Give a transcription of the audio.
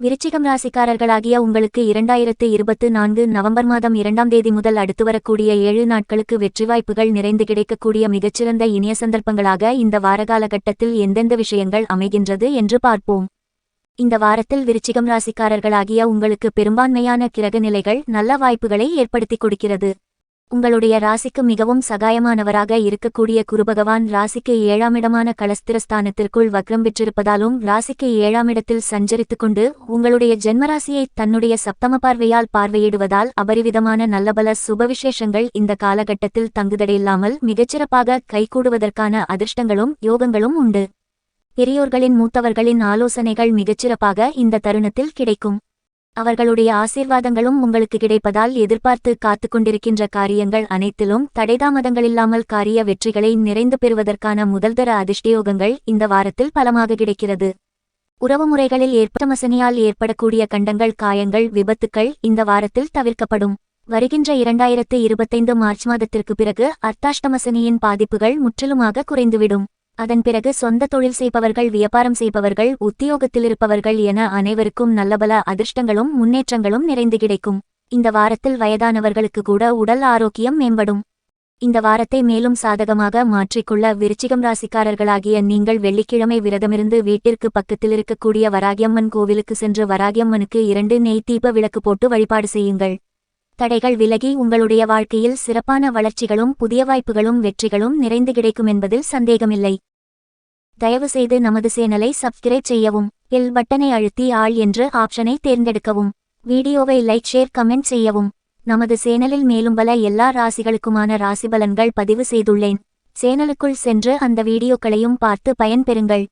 விருச்சிகம் ராசிக்காரர்களாகிய உங்களுக்கு இரண்டாயிரத்து இருபத்து நான்கு நவம்பர் மாதம் இரண்டாம் தேதி முதல் அடுத்து வரக்கூடிய ஏழு நாட்களுக்கு வெற்றி வாய்ப்புகள் நிறைந்து கிடைக்கக்கூடிய மிகச்சிறந்த இனிய சந்தர்ப்பங்களாக இந்த வாரகால கட்டத்தில் எந்தெந்த விஷயங்கள் அமைகின்றது என்று பார்ப்போம். இந்த வாரத்தில் விருச்சிகம் ராசிக்காரர்களாகிய உங்களுக்கு பெரும்பான்மையான கிரக நிலைகள் நல்ல வாய்ப்புகளை ஏற்படுத்திக் கொடுக்கிறது. உங்களுடைய ராசிக்கு மிகவும் சகாயமானவராக இருக்கக்கூடிய குருபகவான் ராசிக்கு ஏழாம் இடமான வக்ரம் பெற்றிருப்பதாலும் ராசிக்கு ஏழாம் இடத்தில் சஞ்சரித்துக் கொண்டு உங்களுடைய ஜென்மராசியை தன்னுடைய சப்தம பார்வையால் பார்வையிடுவதால் அபரிவிதமான நல்லபல சுபவிசேஷங்கள் இந்த காலகட்டத்தில் தங்குதடையில்லாமல் மிகச்சிறப்பாக கைகூடுவதற்கான அதிர்ஷ்டங்களும் யோகங்களும் உண்டு. பெரியோர்களின் மூத்தவர்களின் ஆலோசனைகள் மிகச்சிறப்பாக இந்த தருணத்தில் கிடைக்கும். அவர்களுடைய ஆசீர்வாதங்களும் உங்களுக்கு கிடைப்பதால் எதிர்பார்த்து காத்துக்கொண்டிருக்கின்ற காரியங்கள் அனைத்திலும் தடைதாமதங்களில்லாமல் காரிய வெற்றிகளை நிறைந்து பெறுவதற்கான முதல்தர அதிர்ஷ்டயோகங்கள் இந்த வாரத்தில் பலமாக கிடைக்கிறது. உறவுமுறைகளில் ஏற்பட்டமசனியால் ஏற்படக்கூடிய கண்டங்கள் காயங்கள் விபத்துக்கள் இந்த வாரத்தில் தவிர்க்கப்படும். வருகின்ற இரண்டாயிரத்து இருபத்தைந்து மார்ச் மாதத்திற்கு பிறகு அர்த்தாஷ்டமசனியின் பாதிப்புகள் முற்றிலுமாக குறைந்துவிடும். அதன் பிறகு சொந்த தொழில் செய்பவர்கள் வியாபாரம் செய்பவர்கள் உத்தியோகத்தில் இருப்பவர்கள் என அனைவருக்கும் நல்லபல அதிர்ஷ்டங்களும் முன்னேற்றங்களும் நிறைந்து கிடைக்கும். இந்த வாரத்தில் வயதானவர்களுக்கு கூட உடல் ஆரோக்கியம் மேம்படும். இந்த வாரத்தை மேலும் சாதகமாக மாற்றிக்கொள்ள விருச்சிகம் ராசிக்காரர்களாகிய நீங்கள் வெள்ளிக்கிழமை விரதமிருந்து வீட்டிற்கு பக்கத்தில் இருக்கக்கூடிய வராகியம்மன் கோவிலுக்கு சென்று வராகியம்மனுக்கு இரண்டு நெய் தீப விளக்கு போட்டு வழிபாடு செய்யுங்கள். தடைகள் விலகி உங்களுடைய வாழ்க்கையில் சிறப்பான வளர்ச்சிகளும் புதிய வாய்ப்புகளும் வெற்றிகளும் நிறைந்து கிடைக்கும் என்பதில் சந்தேகமில்லை. தயவுசெய்து நமது சேனலை சப்ஸ்கிரைப் செய்யவும் பெல் பட்டனை அழுத்தி ஆள் என்று ஆப்ஷனை தேர்ந்தெடுக்கவும். வீடியோவை லைக் ஷேர் கமெண்ட் செய்யவும். நமது சேனலில் மேலும் பல எல்லா ராசிகளுக்குமான ராசிபலன்கள் பதிவு செய்துள்ளேன். சேனலுக்குள் சென்று அந்த வீடியோக்களையும் பார்த்து பயன்பெறுங்கள்.